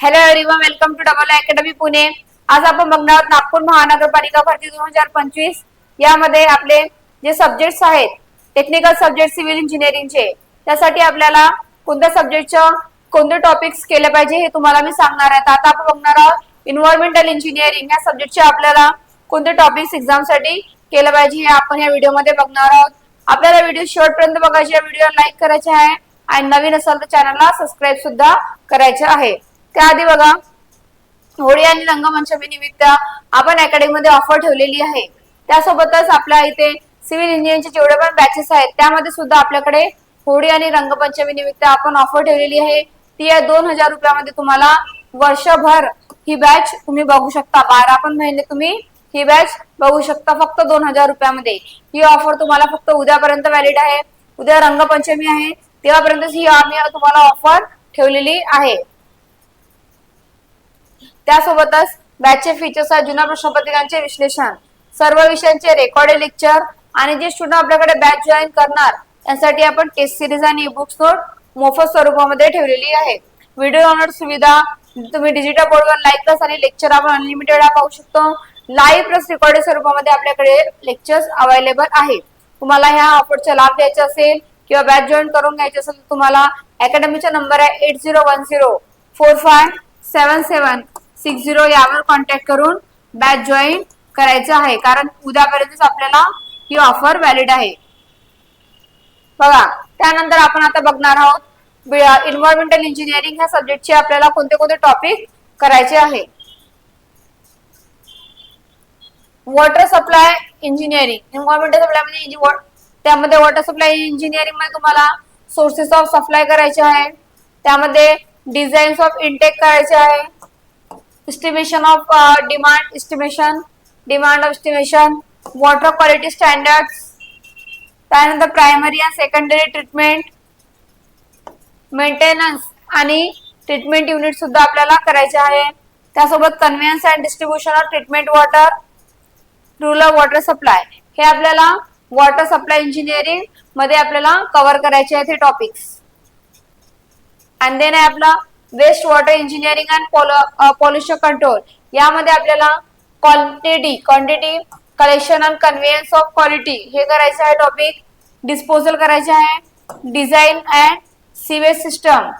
Hello everyone welcome to double academy Pune आज आपण बघणार आहोत नागपूर महानगरपालिका भरती दोन हजार पंचवीस. यामध्ये आपले जे सब्जेक्ट्स आहेत टेक्निकल सब्जेक्ट सिव्हिल इंजिनिअरिंगचे त्यासाठी आपल्याला कोणत्या सब्जेक्टचं कोणते टॉपिक्स केले पाहिजे हे तुम्हाला मी सांगणार आहे. आता आपण बघणार आहोत इन्व्हायरमेंटल इंजिनिअरिंग या सब्जेक्टचे आपल्याला कोणते टॉपिक्स एक्झामसाठी केलं पाहिजे हे आपण या व्हिडिओमध्ये बघणार आहोत. आपल्याला व्हिडिओ शेवटपर्यंत बघायचे व्हिडिओ लाईक करायचे आहे. आणि नवीन असाल तर चॅनलला सबस्क्राईब सुद्धा करायचे आहे. त्याआधी बघा होळी आणि रंगमंचमी निमित्त आपण अकॅडमी मध्ये ऑफर ठेवलेली आहे. त्यासोबतच आपल्या इथे सिव्हिल इंजिनिअरिंगचे जेवढे पण बॅचेस आहेत त्यामध्ये सुद्धा आपल्याकडे होळी आणि रंगपंचमी निमित्त आपण ऑफर ठेवलेली आहे. ती आहे दोन हजार रुपयामध्ये तुम्हाला वर्षभर ही बॅच तुम्ही बघू शकता. बारा पण महिने तुम्ही ही बॅच बघू शकता फक्त दोन हजार रुपयामध्ये. ही ऑफर तुम्हाला फक्त उद्यापर्यंत व्हॅलिड आहे. उद्या रंगपंचमी आहे. तेव्हापर्यंत ही आम्ही तुम्हाला ऑफर ठेवलेली आहे. त्यासोबतच बॅचचे फीचर्स आहेत जुन्या प्रश्नपत्रिकांचे विश्लेषण सर्व विषयांचे रेकॉर्डेड लेक्चर आणि जे स्टुडंट आपल्याकडे बॅच जॉईन करणार त्यासाठी आपण टेस्ट सिरीज आणि बुक्स नोट मोफत स्वरूपामध्ये ठेवलेली आहे. व्हिडिओ डाउनलोड सुविधा तुम्ही डिजिटल बोर्डवर लाईव्ह क्लास आणि लेक्चर आपण अनलिमिटेड पाहू शकतो. लाईव्ह प्लस रेकॉर्डेड स्वरूपामध्ये आपल्याकडे लेक्चर्स अवेलेबल आहेत. तुम्हाला ह्या ऑफरचा लाभ घ्यायचा असेल किंवा बॅच जॉईन करून घ्यायचे असेल तर तुम्हाला अकॅडमीचा नंबर आहे eight zero one zero four five seven seven six zero यावर कॉन्टॅक्ट करून बॅच जॉईन करायचं आहे. कारण उद्यापर्यंतच आपल्याला ही ऑफर व्हॅलिड आहे. बघा त्यानंतर आपण आता बघणार आहोत इन्व्हायरमेंटल इंजिनिअरिंग ह्या सब्जेक्टचे आपल्याला कोणते कोणते टॉपिक करायचे आहे. Water supply engineering environmental supply म्हणजे त्यामध्ये वॉटर सप्लाय इंजिनिअरिंगमध्ये तुम्हाला सोर्सेस ऑफ सप्लाय करायचे आहे. त्यामध्ये डिझाईन्स ऑफ इनटेक करायचे आहे. Estimation of uh, demand estimation demand of estimation water quality standards त्यानंतर प्रायमरी आणि सेकंडरी ट्रीटमेंट मेंटेनन्स आणि ट्रीटमेंट युनिट सुद्धा आपल्याला करायचे आहे. त्यासोबत conveyance and distribution of treatment water rural water supply हे आपल्याला वॉटर सप्लाय इंजिनिअरिंगमध्ये आपल्याला कव्हर करायचे आहेत हे टॉपिक्स अँड देन आहे आपला waste water engineering and pollution control यामध्ये आपल्याला quantity quantity collection and कन्व्हियन्स of quality हे करायचं आहे टॉपिक डिस्पोजल करायचे आहे. डिझाईन अँड सिवेज सिस्टम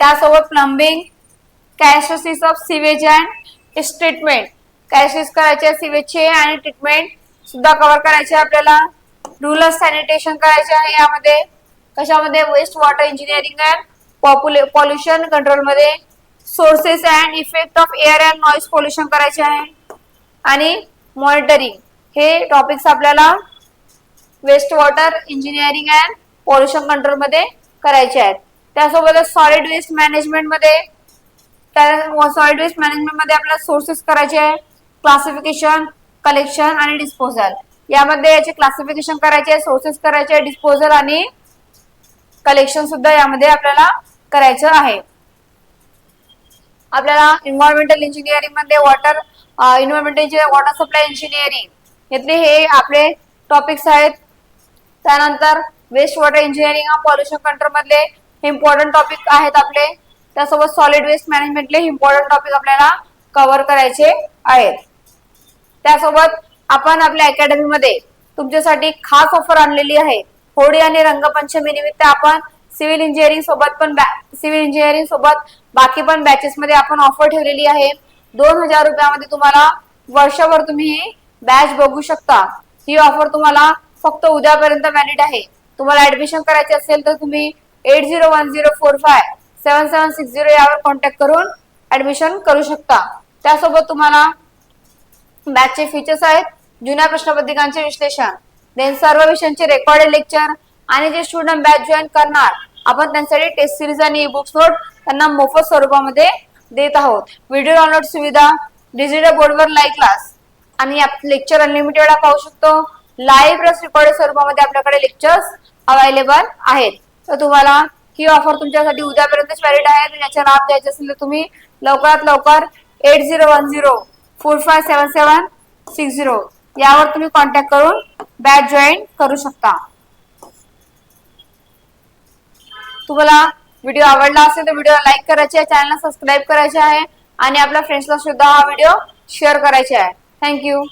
त्यासोबत plumbing कॅशोसिस of sewage and treatment कॅशोसिस करायचे सिवेजचे आणि ट्रीटमेंट सुद्धा कव्हर करायचे आपल्याला. रुरल सॅनिटेशन करायचे आहे यामध्ये. कशामध्ये? वेस्ट वॉटर इंजिनिअरिंग अँड पॉप्युले पॉल्युशन कंट्रोलमध्ये sources and effect of air and noise pollution करायचे आहे. आणि मॉनिटरिंग हे टॉपिक्स आपल्याला waste water engineering and pollution कंट्रोलमध्ये करायचे आहेत. त्यासोबतच सॉलिड वेस्ट मॅनेजमेंटमध्ये सॉलिड वेस्ट मॅनेजमेंटमध्ये आपल्याला सोर्सेस करायचे आहे. क्लासिफिकेशन कलेक्शन आणि डिस्पोजल यामध्ये याचे क्लासिफिकेशन करायचे सोर्सेस करायचे डिस्पोजल आणि कलेक्शन सुद्धा यामध्ये आपल्याला करायचं आहे. आपल्याला इन्व्हायरमेंटल इंजिनिअरिंगमध्ये water environmental water supply engineering यातले हे आपले टॉपिक्स आहेत. त्यानंतर waste water engineering pollution control मधले इम्पॉर्टंट टॉपिक आहेत आपले. त्यासोबत सॉलिड वेस्ट मॅनेजमेंटले इम्पॉर्टंट टॉपिक आपल्याला कव्हर करायचे आहेत. त्यासोबत आपण आपल्या अकॅडमी मध्ये तुमच्यासाठी खास ऑफर आणलेली आहे. होळी आणि रंगपंचमी निमित्त आपण सिव्हिल इंजिनिअरिंग सोबत पण सिव्हिल इंजिनिअरिंग सोबत बाकी पण बॅचेस मध्ये आपण ऑफर ठेवलेली आहे. दोन हजार रुपयामध्ये तुम्हाला वर्षभर तुम्ही ही बॅच बघू शकता. ही ऑफर तुम्हाला फक्त उद्यापर्यंत व्हॅलिड आहे. तुम्हाला ऍडमिशन करायचे असेल तर तुम्ही eight zero one zero four five seven seven six zero यावर कॉन्टॅक्ट करून ऍडमिशन करू शकता. त्यासोबत तुम्हाला बॅचचे फीचर्स आहेत. जुन्या प्रश्नपत्रिकांचे विश्लेषण देन सर्व विषयांचे रेकॉर्डेड लेक्चर आणि जे स्टुडंट बॅच जॉईन करणार आपण त्यांच्यासाठी टेस्ट सिरीज आणि ई बुक्स नोट त्यांना मोफत स्वरूपामध्ये देत आहोत. व्हिडिओ डाउनलोड सुविधा डिजिटल बोर्डवर लाईव्ह क्लास आणि लेक्चर अनलिमिटेड पाहू शकतो. लाईव्ह प्लस रिकॉर्ड स्वरूपामध्ये आपल्याकडे लेक्चर्स अवेलेबल आहेत. तर तुम्हाला ही ऑफर तुमच्यासाठी उद्यापर्यंतच व्हॅलिड आहे. आणि याचा लाभ द्यायचा असेल तर तुम्ही लवकरात लवकर eight zero one zero four five seven seven six zero यावर तुम्ही कॉन्टॅक्ट करून बॅच जॉईन करू शकता. तुम्हाला व्हिडिओ आवडला असेल तर व्हिडिओ लाईक करायचे आहे चॅनलला सबस्क्राईब करायचे आहे आणि आपल्या फ्रेंड्सला सुद्धा हा व्हिडिओ शेअर करायचे आहे. थँक्यू